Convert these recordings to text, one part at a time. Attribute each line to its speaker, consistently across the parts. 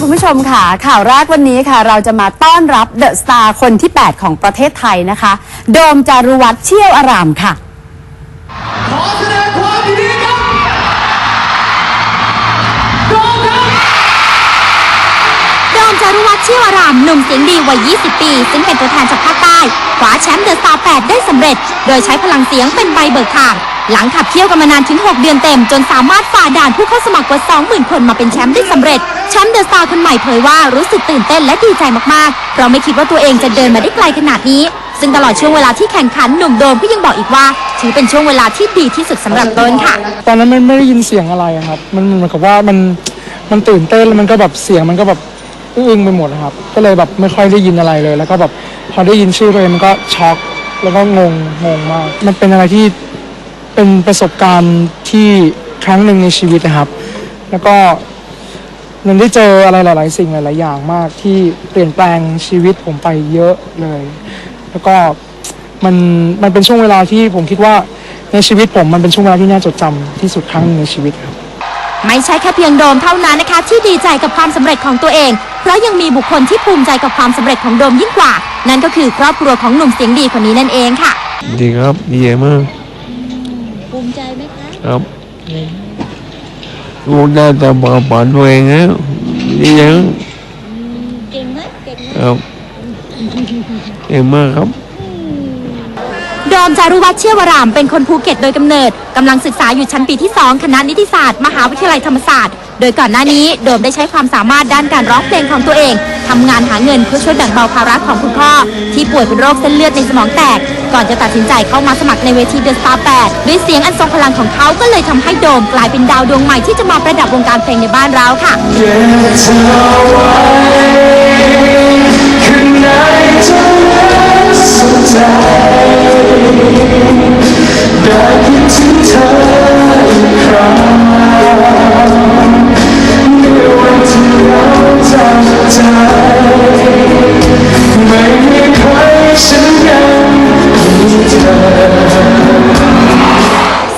Speaker 1: คุณผู้ชมค่ะ ข่าวแรกวันนี้ค่ะ เราจะมาต้อนรับเดอะสตาร์คนที่ 8 ของประเทศไทยนะคะ โดมจารุวัฒน์เชี่ยวอารามค่ะ
Speaker 2: ขอแสดงความยินดีกับโดมครับ
Speaker 3: โดมจารุวัฒน์เชี่ยวอารามหนุ่มเสียงดีวัย 20 ปี ซึ่งเป็นตัวแทนจากภาคใต้คว้าแชมป์เดอะสตาร์8ได้สำเร็จ โดยใช้พลังเสียงเป็นใบเบิกทาง หลังขับเคี่ยวกันมานานถึง 6 เดือนเต็ม จนสามารถฝ่าด่านผู้เข้าสมัครกว่า 20,000 คนมาเป็นแชมป์ได้สำเร็จ แชมป์เดอะสตาร์คนใหม่เผยว่ารู้สึกตื่นเต้นและดีใจมากๆ เพราะไม่คิดว่าตัวเองจะเดินมาได้ไกลขนาดนี้ ซึ่งตลอดช่วงเวลาที่แข่งขันหนุ่มโดมก็ยังบอกอีกว่า ถือเป็นช่วงเวลาที่ดีที่สุดสำหรับตนค่ะ
Speaker 4: ตอนนั้นมันไม่ได้ยินเสียงอะไรอะครับ มันเหมือนกับว่ามันมันตื่นเต้นแล้วมันก็แบบเสียงมันก็แบบอึ้งไปหมดนะครับ ก็เลยแบบไม่ค่อยได้ยินอะไรเลย แล้วก็แบบพอได้ยินชื่อตัวเองมันก็ช็อกแล้วก็งงงงมาก มันเป็นอะไรที่ เป็นประสบการณ์ที่ครั้งหนึ่งในชีวิตนะครับ แล้วก็มันได้เจออะไรหลาย ๆ สิ่งหลาย ๆ อย่างมากที่เปลี่ยนแปลงชีวิตผมไปเยอะเลย แล้วก็มันมันเป็นช่วงเวลาที่ผมคิดว่าในชีวิตผมมันเป็นช่วงเวลาที่น่าจดจำที่สุดครั้งหนึ่งในชีวิตครับ
Speaker 3: ไม่ใช่แค่เพียงโดมเท่านั้นนะคะ ที่ดีใจกับความสำเร็จของตัวเอง เพราะยังมีบุคคลที่ภูมิใจกับความสำเร็จของโดมยิ่งกว่า นั่นก็คือครอบครัวของหนุ่มเสียงดีคนนี้นั่นเองค่ะ
Speaker 5: ดีครับดีใจมาก
Speaker 3: ภูมิใจไหมคะ
Speaker 5: ครับลูกได้แต่บอกปอนตัวเองแล้วดีใจมาก
Speaker 3: เก่งไหมเก่งไหม
Speaker 5: ครับเก่งมากครับ
Speaker 3: โดมจารุวัฒน์เชี่ยวรามเป็นคนภูเก็ตโดยกำเนิดกำลังศึกษาอยู่ชั้นปีที่ 2 คณะนิติศาสตร์ มหาวิทยาลัยธรรมศาสตร์ โดยก่อนหน้านี้โดมได้ใช้ความสามารถด้านการร้องเพลงของตัวเองทำงานหาเงินเพื่อช่วยแบ่งเบาภาระของคุณพ่อ ที่ป่วยเป็นโรคเส้นเลือดในสมองแตก ก่อนจะตัดสินใจเข้ามาสมัครในเวทีเดอะสตาร์8ด้วยเสียงอันทรงพลังของเขาก็เลยทำให้โดมกลายเป็นดาวดวงใหม่ที่จะมาประดับวงการเพลงในบ้านเราค่ะ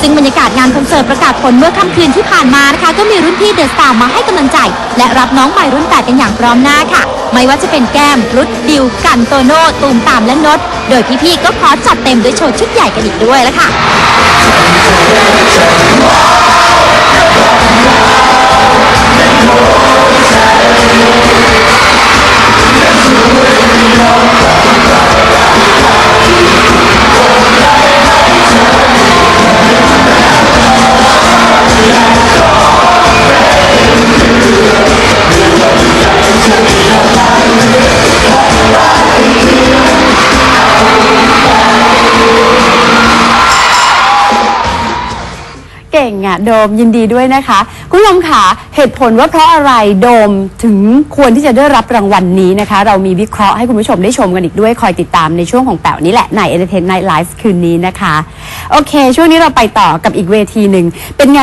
Speaker 3: ซึ่งบรรยากาศงานคอนเสิร์ตประกาศผลเมื่อค่ำคืนที่ผ่านมานะคะ ก็มีรุ่นพี่เดอะสตาร์มาให้กำลังใจ และรับน้องใหม่รุ่น8กันอย่างพร้อมหน้าค่ะ ไม่ว่าจะเป็นแก้มรุดดิว กันโตโน่ตูมตามและนด โดยพี่ๆก็ขอจัดเต็มด้วยโชว์ชุดใหญ่กันอีกด้วยละค่ะ
Speaker 1: เก่งอะโดมยินดีด้วยนะคะคุณผู้ชมค่ะเหตุผลว่าเพราะอะไรโดมถึงควรที่จะได้รับรางวัลนี้นะคะ เรามีวิเคราะห์ให้คุณผู้ชมได้ชมกันอีกด้วยคอยติดตามในช่วงของแป๋วนี้แหละใน entertainment Live คืนนี้นะคะ โอเค ช่วงนี้เราไปต่อกับอีกเวทีหนึ่งเป็นงาน